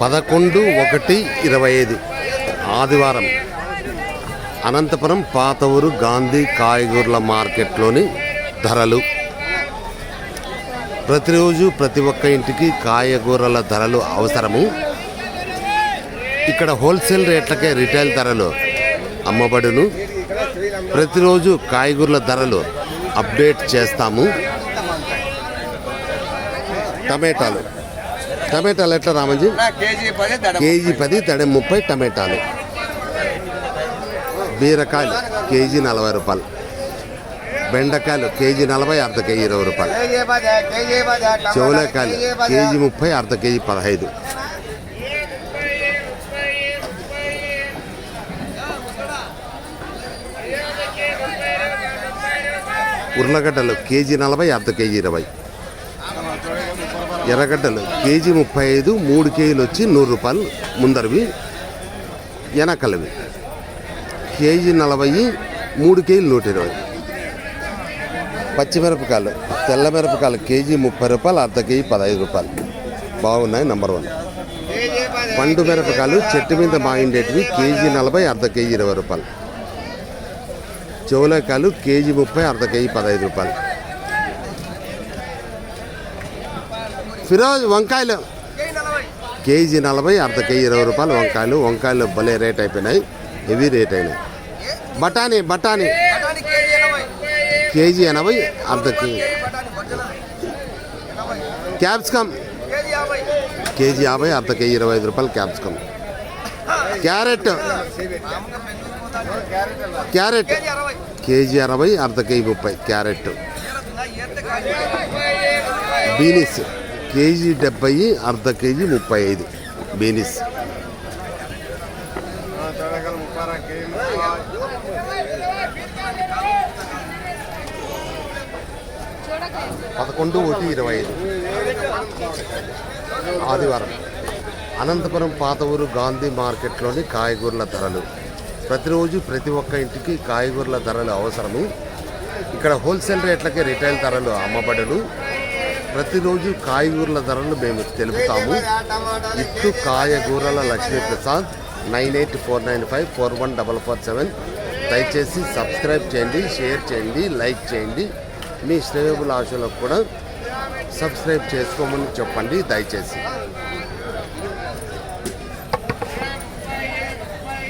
పదకొండు ఒకటి ఇరవై ఐదు ఆదివారం. అనంతపురం పాత ఊరు గాంధీ కాయగూరల మార్కెట్లోని ధరలు. ప్రతిరోజు ప్రతి ఒక్క ఇంటికి కాయగూరల ధరలు అవసరము. ఇక్కడ హోల్సేల్ రేట్లకే రిటైల్ ధరలు అమ్మబడును. ప్రతిరోజు కాయగూరల ధరలు అప్డేట్ చేస్తాము. టమాటాలు. టమాటాలు ఎట్లా రామంజీ? కేజీ పది తడి ముప్పై. టమాటాలు. బీరకాయలు కేజీ నలభై రూపాయలు. బెండకాయలు కేజీ నలభై అర్ధ కేజీ ఇరవై రూపాయలు. చెవులకాయలు కేజీ ముప్పై అర్ధ కేజీ పదహైదు. ఉర్లగడ్డలు కేజీ నలభై అర్ధ కేజీ ఇరవై. ఎర్రగడ్డలు. కేజీ ముప్పై ఐదు మూడు కేజీలు వచ్చి నూరు రూపాయలు ముందరవి వెనకలవి. కేజీ నలభై మూడు కేజీలు నూట ఇరవై. పచ్చిమిరపకాయలు తెల్ల మిరపకాయలు కేజీ ముప్పై రూపాయలు అర్ధ కేజీ పదహైదు రూపాయలు. బాగున్నాయి నెంబర్ వన్. పండు మిరపకాయలు చెట్టు మీద మాగిండేటివి కేజీ నలభై అర్ధ కేజీ ఇరవై రూపాయలు. చెవులకాయలు కేజీ ముప్పై అర్ధ కేజీ పదహైదు రూపాయలు. ఫిరోజ్ వంకాయలు. కేజీ నలభై అర్ధ కేజీ ఇరవై రూపాయలు వంకాయలు. వంకాయలు భలే రేట్ అయిపోయినాయి. హెవీ రేట్ అయినాయి. బఠానీ బఠానీ. కేజీ ఎనభై అర్ధ కేజీ. క్యాప్సికమ్. కేజీ యాభై అర్ధ కేజీ ఇరవై ఐదు రూపాయలు క్యాప్సికమ్. క్యారెట్. క్యారెట్. కేజీ అరవై అర్ధ కేజీ ముప్పై క్యారెట్. బీనీస్. కేజీ డెబ్బై అర్ధ కేజీ ముప్పై ఐదు. బీనీస్. పదకొండు ఒకటి ఇరవై ఐదు. ఆదివారం. అనంతపురం పాత ఊరు గాంధీ మార్కెట్లోని కాయగూరల ధరలు. ప్రతిరోజు ప్రతి ఒక్క ఇంటికి కాయగూరల ధరలు అవసరము. ఇక్కడ హోల్సేల్ రేట్లకే రిటైల్ ధరలు అమ్మబడును ప్రతిరోజు కాయగూరల ధరలు మేము తెలుపుతాము. ఇట్టు కాయగూరల Lakshmiprasad nine eight four nine five four one double four seven. దయచేసి సబ్స్క్రైబ్ చేయండి షేర్ చేయండి లైక్ చేయండి. మీ స్నేహితుల ఆశలకు కూడా సబ్స్క్రైబ్ చేసుకోమని చెప్పండి దయచేసి.